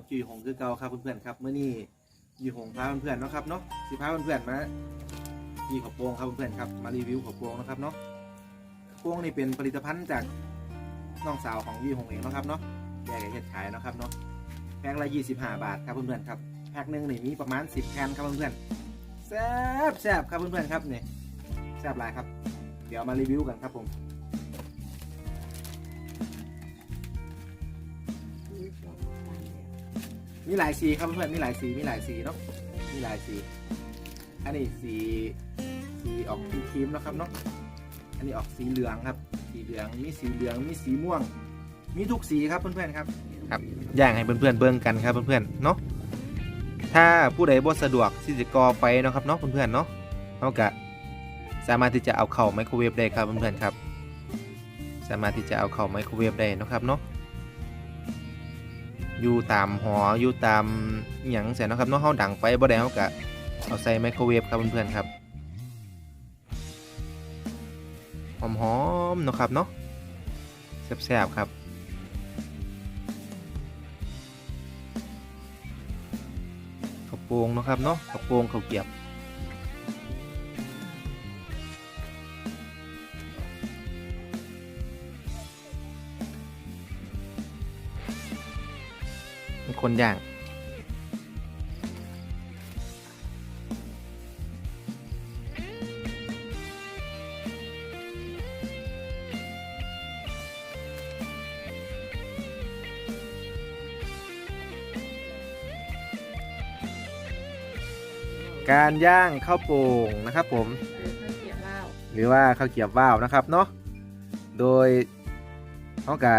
กับจุยหงคือเก่าครับเพื่อนๆครับเมื่อนี้จุยหงพาเพื่อนๆเนาะครับเนาะสิพาเพื่อนๆมาที่ขอบโปรงครับเพื่อนๆครับมารีวิวขอบโปรงนะครับเนาะขอบโปรงนี่เป็นผลิตภัณฑ์จากน้องสาวของจุยหงเองนะครับเนาะแกก็เฮ็ดขายนะครับเนาะแพ็คละ25บาทครับเพื่อนๆครับแพ็คหนึ่งนี่มีประมาณ10แผ่นครับเพื่อนๆแซ่บแซ่บครับเพื่อนๆครับเนี่ยแซ่บหลายครับ เดี๋ยวมารีวิวกันครับผม มีหลายสีครับเพื่อนๆมีหลายสีมีหลายสีเนาะมีหลายสี อันนี้สีสีออกครีมๆเนาะครับเนาะอันนี้ออกสีเหลืองครับ สีเหลืองมีสีเหลืองมีสีม่วง มีทุกสีครับเพื่อนๆครับครับย่างให้เพื่อนๆเบิ่งกันครับเพื่อนๆเนาะถ้าผู้ใดบ่สะดวกที่จะก่อไฟเนาะครับเนาะเพื่อนๆเนาะเขาก็สามารถที่จะเอาเข้าไมโครเวฟได้ครับเพื่อนๆครับ สามารถที่จะเอาเข้าไมโครเวฟได้เนาะครับเนาะ อยู่ตามหออยู่ตามอหย่างเสียนะครับเนาะเฮาดังไฟบ่ได้เฮากะเอาใส่ไมโครเวฟครับเพื่อนๆครับหอมๆเนาะครับเนาะแซ่บๆครับข้าวโปงเนาะครับเนาะข้าวโปงข้าวเกรียบ คนย่าง การย่างข้าวโป่งนะครับผมหรือข้าวเกรี๊ยวเหล้าหรือว่าข้าวเกรียบว่าวนะครับเนาะ โดยเขากะ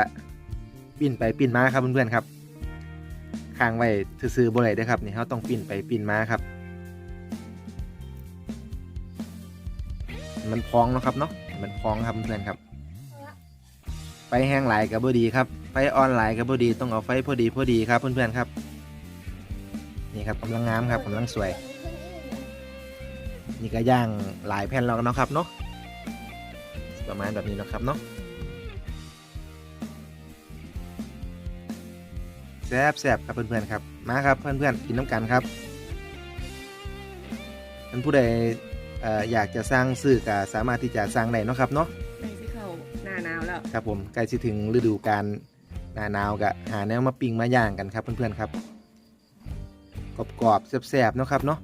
ปิ้นไปปิ้นมาครับเพื่อนๆครับ ค้างไว้ซื้อๆบ่ได้เด้อครับนี่เขาต้องปิ้นไปปิ้นมาครับ มันพองเนาะครับเนาะมันพองครับเพื่อนครับไฟแห้งหลายกับบ่ดีครับไฟอ่อนหลายกับบ่ดีต้องเอาไฟพอดีพอดีครับเพื่อนๆครับ นี่ครับกำลังงามครับกำลังสวย นี่ก็ย่างหลายแผ่นแล้วเนาะครับเนาะประมาณแบบนี้นะครับเนาะ แซ่บแซ่บครับเพื่อนๆครับมาครับเพื่อนๆกินน้ำกันครับท่านผู้ใดเอ่ออยากจะสร้างซื้อก็สามารถที่จะสร้างได้เนาะครับเนาะในที่เขาหน้าหนาวแล้วครับผมใกล้สิถึงฤดูกาลหน้าหนาวก็หาแนวมาปิ้งมาย่างกันครับเพื่อนๆครับกรอบๆแซ่บๆเนาะครับเนาะ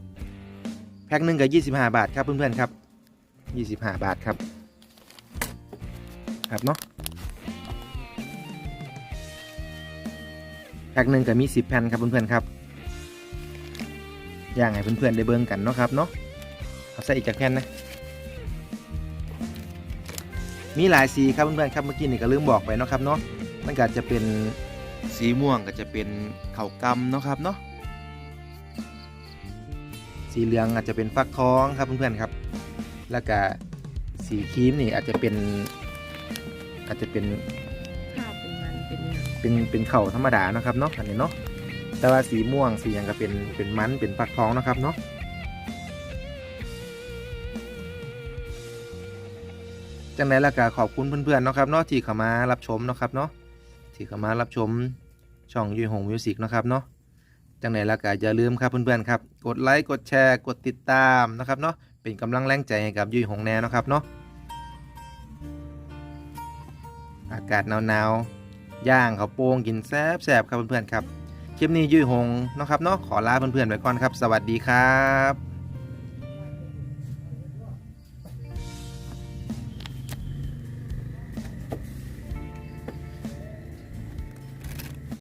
แพ็คหนึ่งกับ25 บาทครับเพื่อนๆครับ 25 บาทครับ ครับเนาะ พ็คหนึ่งก็มี10แผ่นครับเพื่อนๆครับย่างให้เพื่อนๆได้เบิ่งกันเนาะครับเนาะเอาใส่อีกจากแผ่นนะมีหลายสีครับเพื่อนๆครับเมื่อกี้นี่ก็ลืมบอกไปเนาะครับเนาะมันก็จะเป็นสีม่วงก็จะเป็นเข่ากำเนาะครับเนาะสีเหลืองอาจจะเป็นฟักทองครับเพื่อนๆครับ แล้วก็สีครีมนี่อาจจะเป็นอาจจะเป็น เป็นมันเป็นเป็นเข่าวธรรมดาเนาะครับเนาะอันนี้เนาะแต่ว่าสีม่วงสีอย่างก็เป็นเป็นมันเป็นฟักท้องเนาะครับเนาะจังไรล้วก็ขอบคุณเพื่อนๆเนาะครับเนาะที่เข้ามารับชมเนาะครับเนาะที่เข้ามารับชมช่องยุยหงมิวสิกนาะครับเนาะจังไรล้วก็อย่าลืมครับเพื่อนๆครับกดไลค์กดแชร์กดติดตามนะครับเนาะเป็นกำลังแรงใจให้กับยุยหงแน่เนาะครับเนาะอากาศหนาวๆ ย่างข้าวโป่งกินแซ่บๆครับเพื่อนๆครับคลิปนี้ยุ้ยหงนะครับเนาะขอลาเพื่อนๆไปก่อนครับ สวัสดีครับ